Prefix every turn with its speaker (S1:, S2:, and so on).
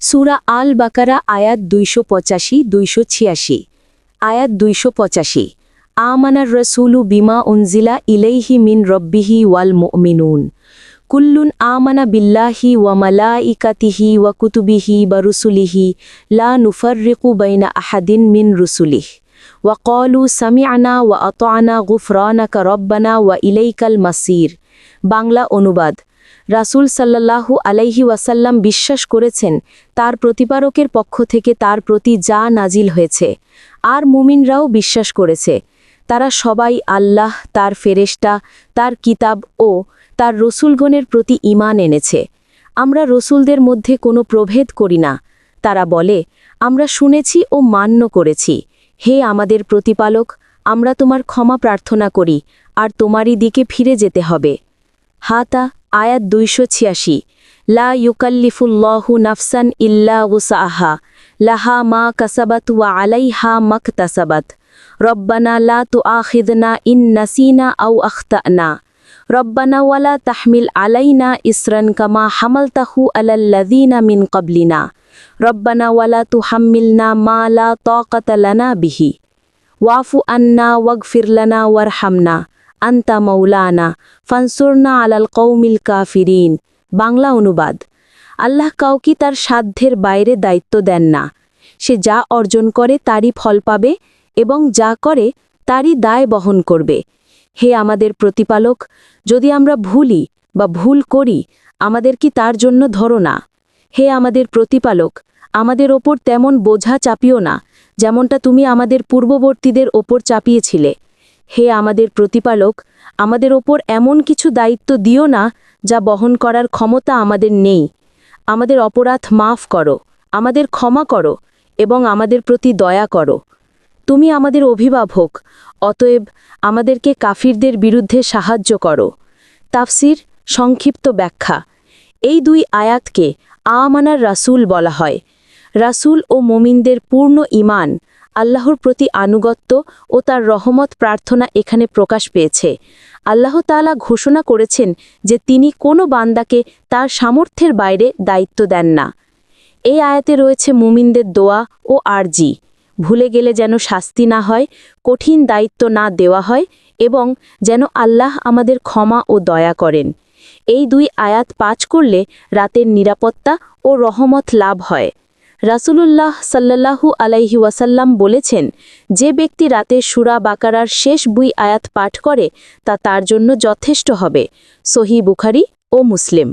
S1: সুরা আল বাকারা আয়াত দুইশো পঁচাশি, দুইশো ছিয়াশি। আয়াত দুইশো পঁচাশি, আমানার রসুলু বিমা উনজিলা ইলাইহি মিন রব্বিহি ওয়াল মুমিনুন। কুল্লুন আমানা বিল্লাহি ওয়া মালাইকাতিহি ওয়া কুতুবিহি বা রুসুলিহি, লা নুফাররিকু বাইনা আহাদিন মিন রুসুলিহ। ওয়া কলু সামিআনা ওয়া আতআনা গুফরানাকা রব্বানা ওয়া ইলাইকাল মাসির। বাংলা অনুবাদ রাসূল সাল্লাল্লাহু আলাইহি ওয়াসাল্লাম বিশ্বাস করেছেন, তার প্রতিপারকের পক্ষ থেকে তার প্রতি যা নাজিল হয়েছে। আর মুমিনরাও বিশ্বাস করেছে, তারা সবাই আল্লাহ, তার ফেরেশতা, তার কিতাব ও তার রসুলগণের প্রতি ঈমান এনেছে। আমরা রসুলদের মধ্যে কোনো প্রভেদ করি না। তারা বলে, আমরা শুনেছি ও মান্য করেছি। হে আমাদের প্রতিপালক, আমরা তোমার ক্ষমা প্রার্থনা করি, আর তোমারই দিকে ফিরে যেতে হবে। হাতা আয়াত দুইশো ছিয়াশি লা ইউকাল্লিফুল্লাহু নাফসান ইল্লা উসাহা লাহা মা কাসাবাত ওয়া আলাইহা মাকতাসাবাত রব্বানা লা তুআখিদনা ইন নাসিনা আও আখতানা রব্বানা ওয়ালা তাহমিল আলাইনা ইসরান কামা হামালতাহু আলাল্লাযীনা মিন ক্বাবলিনা রব্বানা ওয়ালা তুহাম্মিলনা মা লা তাকাতা লানা বিহি ওয়াফু আন্না ওয়াগফির লানা ওয়ারহামনা আন্তা মৌলানা ফানসুরনা আলাল কৌমিল কাফিরিন। বাংলা অনুবাদ। আল্লাহ কাউকে তার সাধ্যের বাইরে দায়িত্ব দেন না। সে যা অর্জন করে তারই ফল পাবে এবং যা করে তারই দায় বহন করবে। হে আমাদের প্রতিপালক, যদি আমরা ভুলি বা ভুল করি, আমাদের কি তার জন্য ধরো না? হে আমাদের প্রতিপালক, আমাদের ওপর তেমন বোঝা চাপিও না, যেমনটা তুমি আমাদের পূর্ববর্তীদের ওপর চাপিয়েছিলে। হে আমাদের প্রতিপালক, আমাদের ওপর এমন কিছু দায়িত্ব দিও না যা বহন করার ক্ষমতা আমাদের নেই। আমাদের অপরাধ মাফ করো, আমাদের ক্ষমা করো এবং আমাদের প্রতি দয়া করো। তুমি আমাদের অভিভাবক, অতএব আমাদেরকে কাফিরদের বিরুদ্ধে সাহায্য করো। তাফসির, সংক্ষিপ্ত ব্যাখ্যা। এই দুই আয়াতকে আমানার রাসূল বলা হয়। রাসূল ও মোমিনদের পূর্ণ ঈমান আল্লাহর প্রতি আনুগত্য ও তার রহমত প্রার্থনা এখানে প্রকাশ পেয়েছে। আল্লাহ তালা ঘোষণা করেছেন যে তিনি কোনো বান্দাকে তার সামর্থ্যের বাইরে দায়িত্ব দেন না। এই আয়াতে রয়েছে মুমিনদের দোয়া ও আরজি। ভুলে গেলে যেন শাস্তি না হয়, কঠিন দায়িত্ব না দেওয়া হয় এবং যেন আল্লাহ আমাদের ক্ষমা ও দয়া করেন। এই দুই আয়াত পাঠ করলে রাতের নিরাপত্তা ও রহমত লাভ হয়। রাসূলুল্লাহ সাল্লাল্লাহু আলাইহি ওয়াসাল্লাম বলেছেন, যে ব্যক্তি রাতে সুরা বাকারার শেষ বুই আয়াত পাঠ করে, তা তার জন্য যথেষ্ট হবে। সহি বুখারি ও মুসলিম।